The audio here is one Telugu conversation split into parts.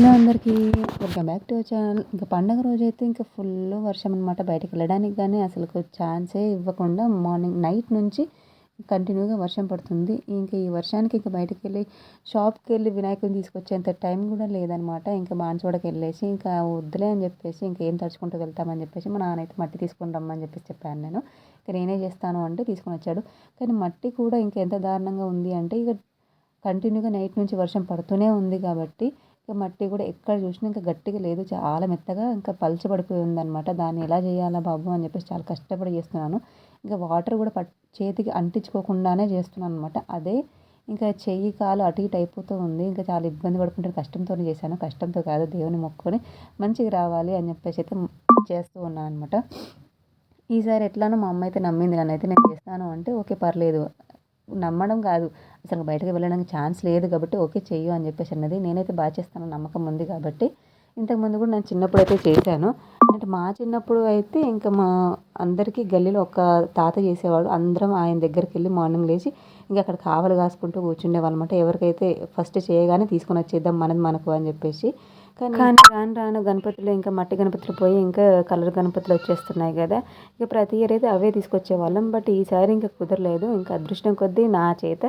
హలో అందరికీ వెల్కమ్ బ్యాక్ టు ఛానల్. ఇంకా పండగ రోజు అయితే ఇంకా ఫుల్ వర్షం అనమాట బయటకు వెళ్ళడానికి కానీ అసలు ఛాన్సే ఇవ్వకుండా మార్నింగ్ నైట్ నుంచి కంటిన్యూగా వర్షం పడుతుంది. ఇంకా ఈ వర్షానికి ఇంకా బయటకు వెళ్ళి షాప్కి వెళ్ళి వినాయకుని తీసుకొచ్చేంత టైం కూడా లేదనమాట ఇంకా బాన్సువాడకి వెళ్ళేసి ఇంకా వద్దులే అని చెప్పేసి ఇంకా ఏం తడుచుకుంటూ వెళ్తామని చెప్పేసి మా నాన్న అయితే మట్టి తీసుకొని రమ్మని చెప్పేసి చెప్పాను నేను. ఇంకా నేనే చేస్తాను అంటే తీసుకొని వచ్చాడు. కానీ మట్టి కూడా ఇంకా ఎంత దారుణంగా ఉంది అంటే ఇక కంటిన్యూగా నైట్ నుంచి వర్షం పడుతూనే ఉంది కాబట్టి ఇంకా మట్టి కూడా ఎక్కడ చూసినా ఇంకా గట్టిగా లేదు. చాలా మెత్తగా ఇంకా పలచబడిపోయి ఉందన్నమాట. దాన్ని ఎలా చేయాలా బాబు అని చెప్పేసి చాలా కష్టపడి చేస్తున్నాను. ఇంకా వాటర్ కూడా పట్ చేతికి అంటించుకోకుండానే చేస్తున్నాను అనమాట అదే ఇంకా చెయ్యి కాలు అటు ఇటు అయిపోతూ ఉంది. ఇంకా చాలా ఇబ్బంది పడుకుంటే కష్టంతోనే చేశాను. కష్టంతో కాదు దేవుని మొక్కుకొని మంచిగా రావాలి అని చెప్పేసి అయితే చేస్తూ ఉన్నాను అనమాట ఈసారి ఎట్లానో మా అమ్మ అయితే నమ్మింది. నన్ను అయితే నేను చేస్తాను అంటే ఓకే పర్లేదు. నమ్మడం కాదు. అసలు బయటకు వెళ్ళడానికి ఛాన్స్ లేదు కాబట్టి ఓకే చెయ్యు అని చెప్పేసి అన్నది నేనైతే బాగా చేస్తాను నమ్మకం ఉంది కాబట్టి. ఇంతకుముందు కూడా నేను చిన్నప్పుడు అయితే చేశాను. అంటే మా చిన్నప్పుడు అయితే ఇంకా మా అందరికీ గల్లీలో ఒక తాత చేసేవాడు. అందరం ఆయన దగ్గరికి వెళ్ళి మార్నింగ్ లేచి ఇంకా అక్కడ కావలు కాసుకుంటూ కూర్చుండేవాళ్ళం. అనమాట ఎవరికైతే ఫస్ట్ చేయగానే తీసుకొని వచ్చేద్దాం మనది మనకు అని చెప్పేసి. కానీ రాను రాను గణపతులు ఇంకా మట్టి గణపతులు పోయి ఇంకా కలర్ గణపతులు వచ్చేస్తున్నాయి కదా. ఇక ప్రతి ఇయర్ అయితే అవే తీసుకొచ్చేవాళ్ళం. బట్ ఈసారి ఇంకా కుదరలేదు. ఇంకా అదృష్టం కొద్దీ నా చేత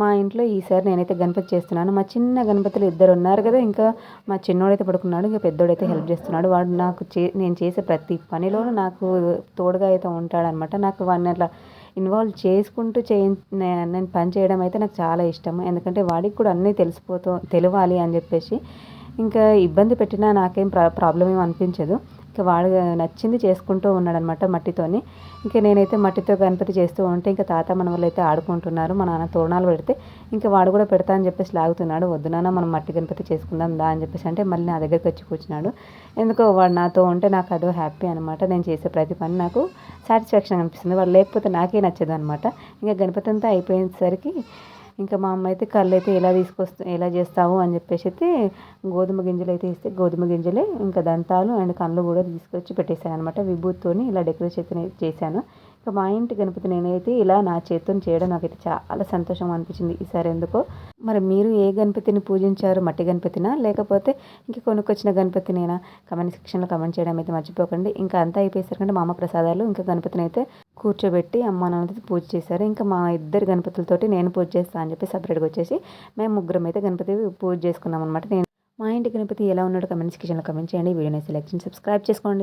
మా ఇంట్లో ఈసారి నేనైతే గణపతి చేస్తున్నాను. మా చిన్న గణపతులు ఇద్దరు ఉన్నారు కదా ఇంకా మా చిన్నోడైతే పడుకున్నాడు ఇంకా పెద్దోడైతే హెల్ప్ చేస్తున్నాడు. వాడు నాకు చే నేను చేసే ప్రతి పనిలోనూ నాకు తోడుగా అయితే ఉంటాడనమాట నాకు వాడిని అట్లా ఇన్వాల్వ్ చేసుకుంటూ చేయ నేను పని చేయడం అయితే నాకు చాలా ఇష్టం. ఎందుకంటే వాడికి కూడా అన్నీ తెలిసిపోతూ తెలియాలి అని చెప్పేసి. ఇంకా ఇబ్బంది పెట్టినా నాకేం ప్రా ప్రాబ్లం ఏమి అనిపించదు. ఇంకా వాడు నచ్చింది చేసుకుంటూ ఉన్నాడనమాట మట్టితోని. ఇంకా నేనైతే మట్టితో గణపతి చేస్తూ ఉంటే ఇంకా తాత మన వాళ్ళు అయితే ఆడుకుంటున్నారు మా నాన్న తోరణాలు పెడితే ఇంకా వాడు కూడా పెడతా అని చెప్పేసి లాగుతున్నాడు. వద్దు నాన్న మనం మట్టి గణపతి చేసుకుందాం దా అని చెప్పేసి అంటే మళ్ళీ నా దగ్గరికి వచ్చి కూర్చున్నాడు. ఎందుకో వాడు నాతో ఉంటే నాకు అదో హ్యాపీ అనమాట. నేను చేసే ప్రతి పని నాకు సాటిస్ఫాక్షన్ అనిపిస్తుంది. వాడు లేకపోతే నాకే నచ్చదు అనమాట ఇంకా గణపతి అంతా అయిపోయేసరికి ఇంకా మా అమ్మ అయితే కళ్ళు అయితే ఎలా తీసుకొస్తా ఎలా చేస్తావు అని చెప్పేసి అయితే గోధుమ గింజలు అయితే ఇస్తే గోధుమ గింజలే ఇంకా దంతాలు అండ్ కళ్ళు కూడా తీసుకొచ్చి పెట్టేశాను అనమాట విభూతితోని ఇలా డెకరేషన్ చేశాను. ఇంకా మా ఇంటి గణపతి నేనైతే ఇలా నా చేతితో చేయడం నాకైతే చాలా సంతోషం అనిపించింది. ఈసారి ఎందుకో మరి మీరు ఏ గణపతిని పూజించారు? మట్టి గణపతినా? లేకపోతే ఇంక కొనుక్కొచ్చిన గణపతినేనా? కమెంట్ సెక్షన్లో కమెంట్ చేయడం అయితే మర్చిపోకండి. ఇంకా అంతా అయిపోయేసరికంటే మా అమ్మ ప్రసాదాలు ఇంకా గణపతిని అయితే కూర్చోబెట్టి అమ్మ నాన్నతో పూజ చేశారు. ఇంకా మా ఇద్దరు గణపతులతోటి నేను పూజ చేస్తాను అని చెప్పి సపరేట్గా వచ్చేసి మేము ముగ్గురం అయితే గణపతి పూజ చేసుకున్నాం అనమాట నేను మా ఇంటి గణపతి ఎలా ఉన్నాడో కమెంట్స్ కిచెన్లో కమెంట్ చేయండి. వీడియోని సెలెక్షన్ సబ్స్క్రైబ్ చేసుకోండి.